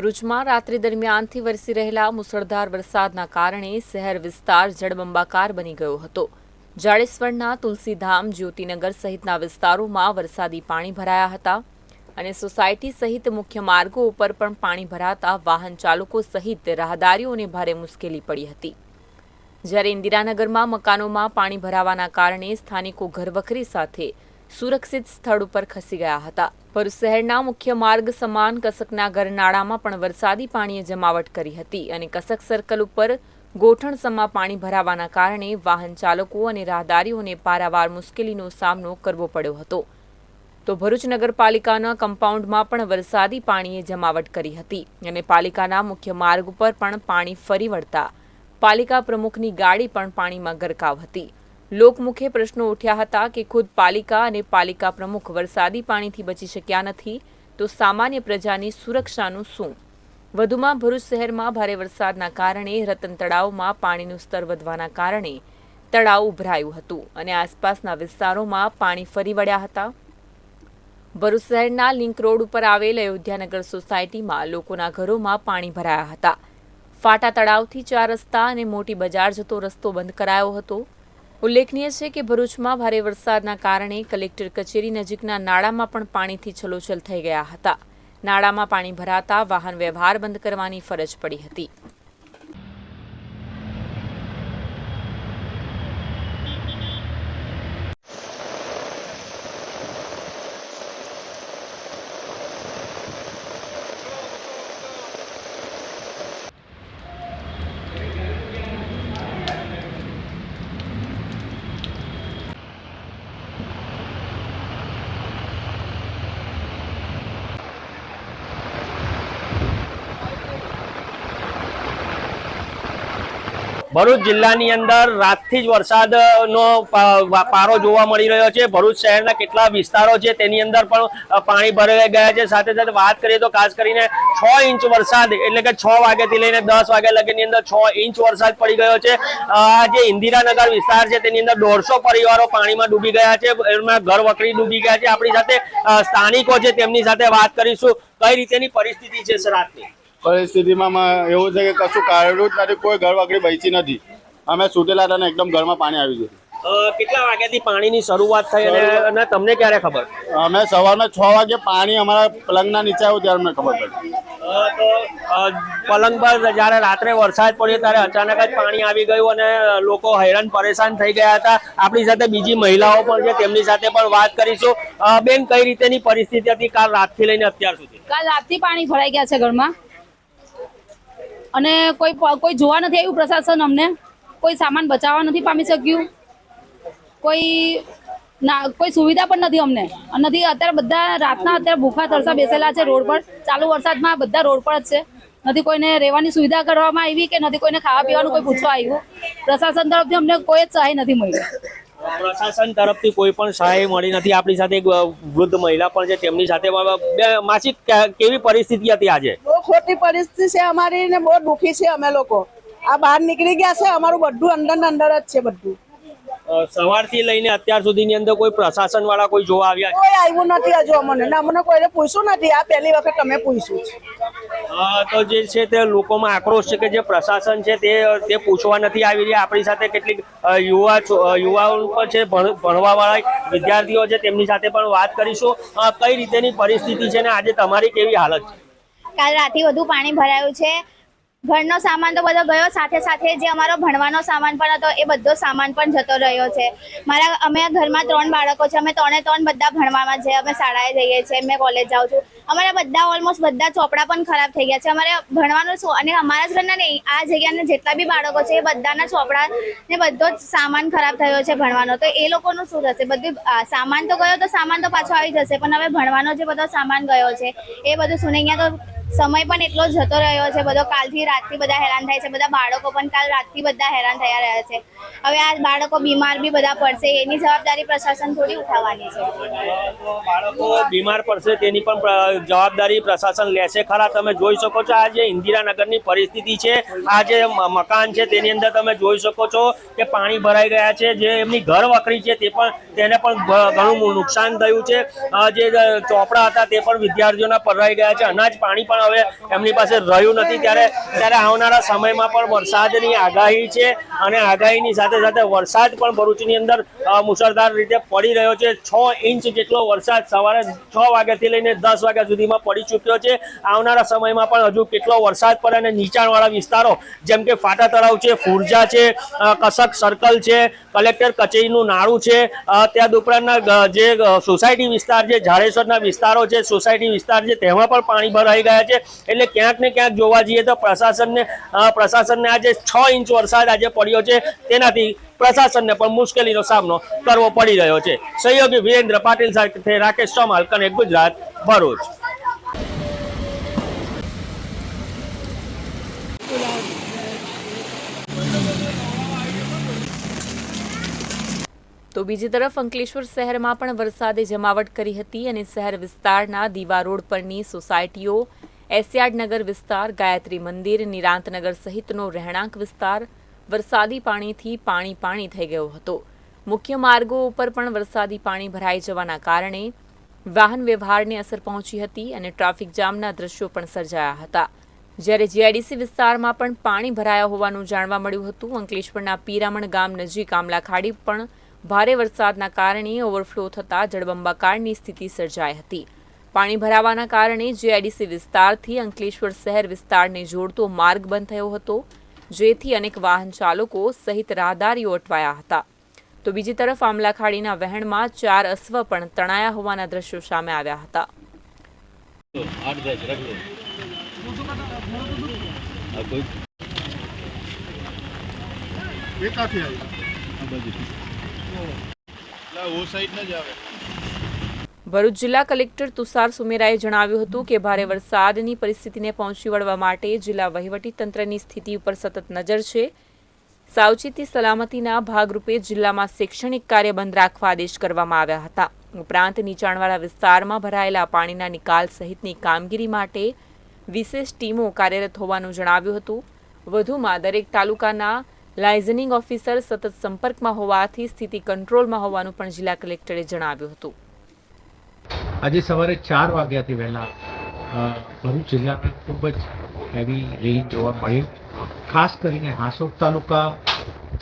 ભરૂચમાં રાત્રિ દરમિયાનથી વરસી રહેલા મુસળધાર વરસાદના કારણે શહેર વિસ્તાર જળબંબાકાર બની ગયો હતો. જાડેશ્વરના તુલસીધામ, જ્યોતિનગર સહિતના વિસ્તારોમાં વરસાદી પાણી ભરાયા હતા અને સોસાયટી સહિત મુખ્ય માર્ગો ઉપર પણ પાણી ભરાતા વાહન ચાલકો સહિત રાહદારીઓને ભારે મુશ્કેલી પડી હતી. જ્યારે ઇન્દિરાનગરમાં મકાનોમાં પાણી ભરાવાના કારણે સ્થાનિકો ઘરવખરી સાથે સુરક્ષિત સ્થળ ઉપર ખસી ગયા હતા. ભરૂચ શહેરના મુખ્ય માર્ગ સમાન કસકના ગરનાળામાં પણ વરસાદી પાણીએ જમાવટ કરી હતી અને કસક સર્કલ ઉપર ગોઠણસમા પાણી ભરાવાના કારણે વાહન ચાલકો અને રાહદારીઓને પારાવાર મુશ્કેલીનો સામનો કરવો પડ્યો હતો. તો ભરૂચ નગરપાલિકાના કમ્પાઉન્ડમાં પણ વરસાદી પાણીએ જમાવટ કરી હતી અને પાલિકાના મુખ્ય માર્ગ ઉપર પણ પાણી ફરી વળતા પાલિકા પ્રમુખની ગાડી પણ પાણીમાં ગરકાવ હતી. લોકમુખે પ્રશ્નો ઉઠ્યા હતા કે ખુદ પાલિકા અને પાલિકા પ્રમુખ વરસાદી પાણીથી બચી શક્યા નથી, તો સામાન્ય પ્રજાની સુરક્ષાનું શું? વધુમાં ભરૂચ શહેરમાં ભારે વરસાદના કારણે રતન તળાવમાં પાણીનું સ્તર વધવાના કારણે તળાવ ઉભરાયું હતું અને આસપાસના વિસ્તારોમાં પાણી ફરી વળ્યા હતા. ભરૂચ શહેરના લિંક રોડ ઉપર આવેલ અયોધ્યાનગર સોસાયટીમાં લોકોના ઘરોમાં પાણી ભરાયા હતા. ફાટા તળાવથી ચાર રસ્તા અને મોટી બજાર જતો રસ્તો બંધ કરાયો હતો. ઉલ્લેખનીય છે કે ભરૂચમાં ભારે વરસાદના કારણે કલેક્ટર કચેરી નજીકના નાળામાં પણ પાણીથી છલોછલ થઈ ગયા હતા. નાળામાં પાણી ભરાતા વાહન વ્યવહાર બંધ કરવાની ફરજ પડી હતી. ભરૂચ જિલ્લાની અંદર રાતથી જ વરસાદનો પારો જોવા મળી રહ્યો છે. ભરૂચ શહેરના કેટલા વિસ્તારો છે તેની અંદર પણ પાણી ભરાઈ ગયા છે. સાથે સાથે વાત કરીએ તો ખાસ કરીને છ ઇંચ વરસાદ, એટલે કે છ વાગ્યાથી લઈને દસ વાગ્યા લગીની અંદર છ ઇંચ વરસાદ પડી ગયો છે. આ જે ઇન્દિરાનગર વિસ્તાર છે તેની અંદર દોઢસો પરિવારો પાણીમાં ડૂબી ગયા છે. એમાં ઘર વકરી ડૂબી ગયા છે. આપણી સાથે સ્થાનિકો છે. તેમની સાથે વાત કરીશું. કઈ રીતેની પરિસ્થિતિ છે સર રાતની? પરિસ્થિતિમાં એવું છે કે કશું કાઢ્યું જ નથી કોઈ ઘર વગડી બેસી નથી. અમે સુતેલા હતા ને એકદમ ઘરમાં પાણી આવી ગયું કેટલા વાગ્યાથી પાણીની શરૂઆત થઈ અને અને તમને ક્યારે ખબર? અમે સવારમાં છ વાગે પાણી અમારા પલંગના નીચે આવ્યું ત્યારે અમને ખબર પડી. અ, તો અ, પલંગ પર જ્યારે રાત્રે વરસાદ પડ્યો ત્યારે અચાનક જ પાણી આવી ગયું અને લોકો હેરાન પરેશાન થઈ ગયા હતા. આપણી સાથે બીજી મહિલાઓ પણ છે તેમની સાથે પણ વાત કરીશું. બેન કઈ રીતેની પરિસ્થિતિ હતી કાલ રાતથી લઈને અત્યાર સુધી? કાલ રાતથી પાણી ભરાઈ ગયા છે ઘરમાં. અને કોઈ કોઈ જોવા નથી આવ્યું પ્રશાસન અમને. કોઈ સામાન બચાવવા નથી પામી શક્યું. કોઈ ના, કોઈ સુવિધા પણ નથી અમને. નથી, અત્યારે બધા રાતના અત્યારે ભૂખા તરસા બેસેલા છે રોડ પર. ચાલુ વરસાદમાં બધા રોડ પર જ છે. નથી કોઈને રહેવાની સુવિધા કરવામાં આવી કે નથી કોઈને ખાવા પીવાનું કોઈ પૂછવા આવ્યું. પ્રશાસન તરફથી અમને કોઈ જ સહાય નથી મળી. પ્રશાસન તરફથી કોઈ પણ સહાય મળી નથી. આપણી સાથે એક વૃદ્ધ મહિલા પણ છે. તેમની સાથે માસિક કેવી પરિસ્થિતિ હતી આજે? બહુ ખોટી પરિસ્થિતિ છે અમારી ને બહુ દુખી છે અમે લોકો. આ બહાર નીકળી ગયા છે અમારું બધું અંદર ને અંદર જ છે બધું. સવારથી લઈને અત્યાર સુધીની અંદર કોઈ પ્રશાસન વાળા કોઈ જોવા આવ્યા? કોઈ આવ્યું નથી હજુ અમને. અમને કોઈને પૂછ્યું નથી. આ પહેલી વખત અમે પૂછ્યું છે. તો જે છે તે લોકોમાં આક્રોશ છે કે જે પ્રશાસન છે તે તે પૂછવા નથી આવી રહ્યા. આપણી સાથે કેટલીક યુવા યુવાઓ પણ છે, ભણ- ભણવાવાળા વિદ્યાર્થીઓ છે, તેમની સાથે પણ વાત કરીશું. કઈ રીતેની પરિસ્થિતિ છે ને આજે તમારી કેવી હાલત છે? કાલ રાતથી વધુ પાણી ભરાયું છે. ઘરનો સામાન તો બધો ગયો. સાથે સાથે જે અમારો ભણવાનો સામાન પણ હતો, એ બધો સામાન પણ જતો રહ્યો છે. મારા, અમે ઘરમાં ત્રણ બાળકો છે. અમે ત્રણે ત્રણ બધા ભણવામાં છે. અમે શાળાએ જઈએ છીએ, મેં કોલેજ જાઉં છું. અમારા બધા ઓલમોસ્ટ બધા ચોપડા પણ ખરાબ થઈ ગયા છે. અમારે ભણવાનું શું, અને અમારા જ ઘરના નહીં, આ જગ્યાના જેટલા બી બાળકો છે, એ બધાના ચોપડા ને બધો જ સામાન ખરાબ થયો છે ભણવાનો. તો એ લોકોનું શું થશે? બધું સામાન તો ગયો તો સામાન તો પાછો આવી જશે, પણ હવે ભણવાનો જે બધો સામાન ગયો છે, એ બધું શું ને અહીંયા તો સમય પણ એટલો જતો રહ્યો છે. બધો કાલથી રાતથી બધા હેરાન થાય છે. બધા બાળકો પણ કાલ રાતથી બધા હેરાન થયા રહ્યા છે. હવે આ બાળકો બીમાર બી બધા પડશે. એની જવાબદારી પ્રશાસન થોડી ઉઠાવવાની છે. બાળકો બીમાર પડશે તેની પણ જવાબદારી પ્રશાસન લેશે ખરા. તમે જોઈ શકો છો, આ જે ઇન્દિરાનગરની પરિસ્થિતિ છે, આ જે મકાન છે, તેની અંદર તમે જોઈ શકો છો કે પાણી ભરાઈ ગયા છે. જે એમની ઘર વકરી છે, તે પણ, તેને પણ ઘણું નુકસાન થયું છે. જે ચોપડા હતા, તે પણ વિદ્યાર્થીઓના પરવાઈ ગયા છે. અનાજ, પાણી પણ પણ હવે એમની પાસે રહ્યું નથી. ત્યારે ત્યારે આવનારા સમયમાં પણ વરસાદની આગાહી છે અને આગાહીની સાથે સાથે વરસાદ પણ ભરૂચની અંદર મુશળધાર રીતે પડી રહ્યો છે. છ ઇંચ જેટલો વરસાદ સવારે છ વાગ્યાથી લઈને દસ વાગ્યા સુધીમાં પડી ચૂક્યો છે. આવનારા સમયમાં પણ હજુ કેટલો વરસાદ પડે અને નીચાણવાળા વિસ્તારો, જેમ કે ફાટા તળાવ છે, ફુરજા છે કસક સર્કલ છે, કલેક્ટર કચેરીનું નાળું છે ત્યાં ઉપરાંતના જે સોસાયટી વિસ્તાર છે જાડેશ્વરના વિસ્તારો છે, સોસાયટી વિસ્તાર છે, તેમાં પણ પાણી ભરાઈ ગયા છે. એટલે ક્યાંક ને ક્યાંક જોવા જઈએ તો પ્રશાસનને પ્રશાસનને આજે છ ઇંચ વરસાદ આજે પડ્યો છે. તેનાથી પ્રશાસનને પણ મુશ્કેલીનો સામનો કરવો પડી રહ્યો છે. સહયોગી વિરેન્દ્ર પાટીલ સાથે રાકેશ ચોમાલ કનેક્ટ ગુજરાત, ભરૂચ. તો બીજી તરફ અંકલેશ્વર શહેરમાં પણ વરસાદે જમાવટ કરી હતી અને શહેર વિસ્તારના દીવા રોડ પરની સોસાયટીઓ એસિયાડ નગર વિસ્તાર, ગાયત્રી મંદિર નિરાંતનગર સહિતનો રહેણાંક વિસ્તાર વરસાદી પાણીથી પાણી પાણી થઈ ગયો હતો. મુખ્ય માર્ગો ઉપર પણ વરસાદી પાણી ભરાઈ જવાના કારણે વાહન વ્યવહારને અસર પહોંચી હતી અને ટ્રાફિક જામના દ્રશ્યો પણ સર્જાયા હતા. જ્યારે જીઆઈડીસી વિસ્તારમાં પણ પાણી ભરાયા હોવાનું જાણવા મળ્યું હતું, અંકલેશ્વરના પીરામણ ગામ નજીક આમલા ખાડી પણ ભારે વરસાદના કારણે ઓવરફ્લો થતા જળબંબાકારની સ્થિતિ સર્જાઈ હતી. પાણી ભરાવાના કારણે જીઆઈડીસી વિસ્તારથી અંકલેશ્વર શહેર વિસ્તારને જોડતો માર્ગ બંધ થયો હતો જેથી અનેક વાહન ચાલકો સહિત રાહદારીઓ અટવાયા હતા. તો બીજી તરફ આમલા ખાડીના વહેણમાં ચાર અશ્વ પણ તણાયા હોવાના દ્રશ્યો સામે આવ્યા હતા. એકાથી કાંથી આવી ઓ સાઈડ ન જ આવે. ભરૂચ જિલ્લા કલેક્ટર તુષાર સુમેરાએ જણાવ્યું હતું કે ભારે વરસાદની પરિસ્થિતિને પહોંચી વળવા માટે જિલ્લા વહીવટી તંત્રની સ્થિતિ ઉપર સતત નજર છે. સાવચેતી સલામતીના ભાગરૂપે જિલ્લામાં શૈક્ષણિક કાર્ય બંધ રાખવા આદેશ કરવામાં આવ્યા હતા. ઉપરાંત નીચાણવાળા વિસ્તારમાં ભરાયેલા પાણીના નિકાલ સહિતની કામગીરી માટે વિશેષ ટીમો કાર્યરત હોવાનું જણાવ્યું હતું. વધુમાં દરેક તાલુકાના લાઇઝનિંગ ઓફિસર સતત સંપર્કમાં હોવાથી સ્થિતિ કંટ્રોલમાં હોવાનું પણ જિલ્લા કલેક્ટરે જણાવ્યું હતું. આજે સવારે ચાર વાગ્યાથી વહેલા ભરૂચ જિલ્લામાં ખૂબ જ હેવી રેઇન જોવા મળ્યું. ખાસ કરીને હાંસોદ તાલુકા,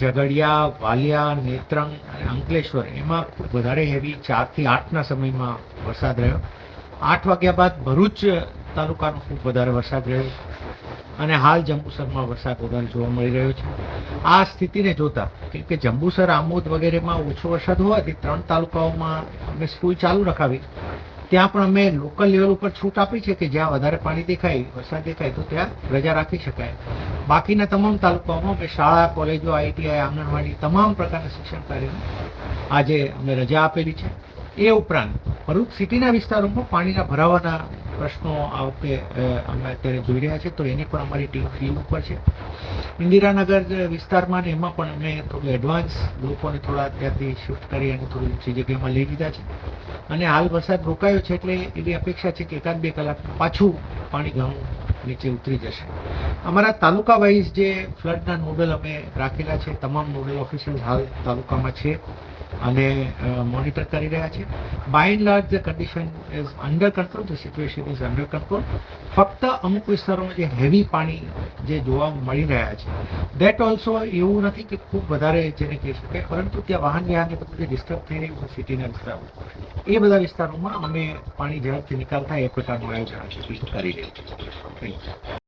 ઝઘડિયા, વાલિયા, નેત્રંગ અને અંકલેશ્વર, એમાં વધારે હેવી ચારથી આઠના સમયમાં વરસાદ રહ્યો. આઠ વાગ્યા બાદ ભરૂચ તાલુકાનો ખૂબ વધારે વરસાદ રહ્યો. અને હાલ જંબુસરમાં વરસાદ વગર જોવા મળી રહ્યો છે. આ સ્થિતિને જોતા કેમ કે જંબુસર, આમોદ વગેરેમાં ઓછો વરસાદ હોવાથી ત્રણ તાલુકાઓમાં અમે સ્કૂલ ચાલુ રખાવી. ત્યાં પણ અમે લોકલ લેવલ ઉપર છૂટ આપી છે કે જ્યાં વધારે પાણી દેખાય, વરસાદ દેખાય તો ત્યાં રજા રાખી શકાય. બાકીના તમામ તાલુકાઓમાં અમે શાળા, કોલેજો, આઈટીઆઈ, આંગણવાડી તમામ પ્રકારના શિક્ષણ કાર્યને આજે અમે રજા આપેલી છે. એ ઉપરાંત ભરૂચ સિટીના વિસ્તારોમાં પાણીના ભરાવાના પ્રશ્નો આ વખતે અમે અત્યારે જોઈ રહ્યા છે તો એની પણ અમારી ટીમ ફી ઉપર છે. ઇન્દિરાનગર વિસ્તારમાં ને એમાં પણ અમે થોડું એડવાન્સ લોકોને થોડા અત્યારથી શિફ્ટ કરી અને થોડી ઊંચી જગ્યામાં લઈ લીધા છે. અને હાલ વરસાદ રોકાયો છે એટલે એવી અપેક્ષા છે કે એકાદ બે કલાક પાછું પાણી ઘણું નીચે ઉતરી જશે. અમારા તાલુકા વાઇઝ જે ફ્લડના નોડલ અમે રાખેલા છે, તમામ નોડલ ઓફિસર્સ હાલ તાલુકામાં છે. અને મોનિટર કરી રહ્યા છે by and large the condition is under control the situation is under control ફક્ત અમુક વિસ્તારોમાં જે હેવી પાણી જે જોવા મળી રહ્યા છે દેટ ઓલ્સો એવું નથી કે ખૂબ વધારે જેને કહી શકાય, પરંતુ ત્યાં વાહન વ્યવહારને બધું જે ડિસ્ટર્બ થઈ રહ્યું છે સિટીના વિસ્તારો એ બધા વિસ્તારોમાં અમે પાણી ઝડપથી નિકાલ થાય એ પ્રકારનું આયોજન કરી રહ્યું છે.